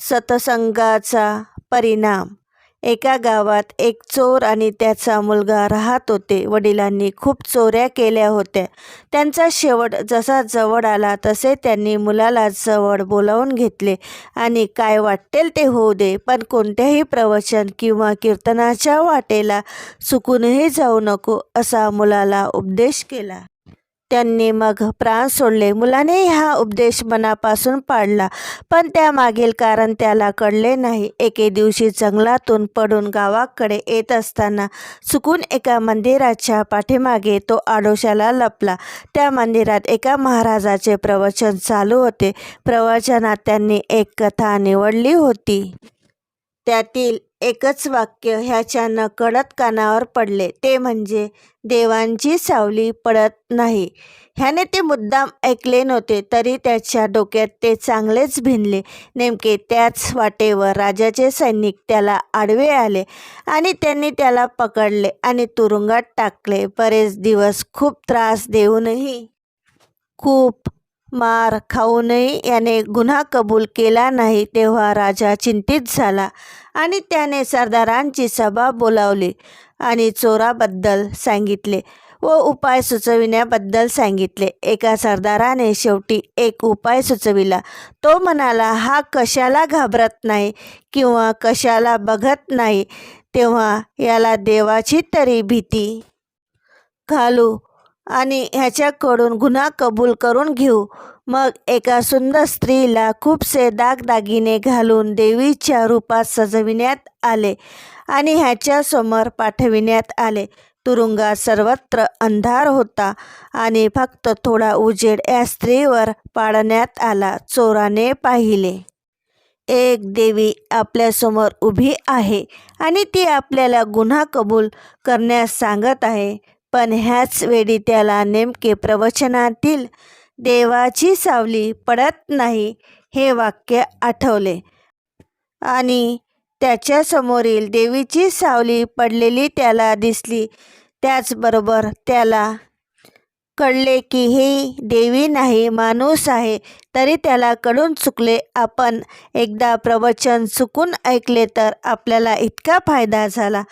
सतसंगाचा परिणाम. एका गावात एक चोर आणि त्याचा मुलगा राहत होते. वडिलांनी खूप चोऱ्या केल्या होत्या. त्यांचा शेवट जसा जवळ आला तसे त्यांनी मुलाला जवळ बोलावून घेतले. आणि काय वाटेल ते होऊ दे पण कोणत्याही प्रवचन किंवा कीर्तनाच्या वाटेला चुकूनही जाऊ नको असा मुलाला उपदेश केला. त्यांनी मग प्राण सोडले. मुलाने हा उपदेश मनापासून पाडला पण त्यामागील कारण त्याला कळले नाही. एके दिवशी जंगलातून पडून गावाकडे येत असताना चुकून एका मंदिराच्या पाठीमागे तो आडोशाला लपला. त्या मंदिरात एका महाराजाचे प्रवचन चालू होते. प्रवचनात त्यांनी एक कथा निवडली होती. त्यातील एकच वाक्य ह्याच्या नकळत कानावर पडले. ते म्हणजे देवांची सावली पडत नाही. ह्याने ते मुद्दाम ऐकले नव्हते तरी त्याच्या डोक्यात ते चांगलेच भिनले. नेमके त्याच वाटेवर राजाचे सैनिक त्याला आडवे आले आणि त्यांनी त्याला पकडले आणि तुरुंगात टाकले. बरेच दिवस खूप त्रास देऊनही खूप मार खाऊनही याने गुन्हा कबूल केला नाही तेव्हा राजा चिंतित झाला आणि त्याने सरदारांची सभा बोलावली आणि चोराबद्दल सांगितले व उपाय सुचविण्याबद्दल सांगितले. एका सरदाराने शेवटी एक उपाय सुचविला. तो म्हणाला हा कशाला घाबरत नाही किंवा कशाला बघत नाही तेव्हा याला देवाची तरी भीती. घालू आणि ह्याच्याकडून गुन्हा कबूल करून घेऊ. मग एका सुंदर स्त्रीला खूपसे दागदागिने घालून देवीच्या रूपात सजविण्यात आले आणि ह्याच्यासमोर पाठविण्यात आले. तुरुंगात सर्वत्र अंधार होता आणि फक्त थोडा उजेड या स्त्रीवर पाडण्यात आला. चोराने पाहिले एक देवी आपल्यासमोर उभी आहे आणि ती आपल्याला गुन्हा कबूल करण्यास सांगत आहे. पण ह्याच वेळी त्याला नेमके प्रवचनातील देवाची सावली पडत नाही हे वाक्य आठवले. आणि त्याच्यासमोरील देवीची सावली पडलेली त्याला दिसली. त्याचबरोबर त्याला कळले की ही देवी नाही माणूस आहे. तरी त्याला कळून चुकले. आपण एकदा प्रवचन चुकून ऐकले तर आपल्याला इतका फायदा झाला.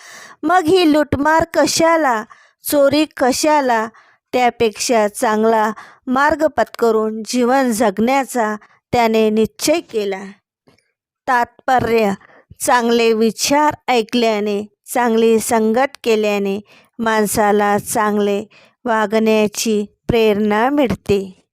मग ही लुटमार कशाला? चोरी कशाला? त्यापेक्षा चांगला मार्ग पत्करून जीवन जगण्याचा त्याने निश्चय केला. तात्पर्य चांगले विचार ऐकल्याने चांगली संगत केल्याने माणसाला चांगले वागण्याची प्रेरणा मिळते.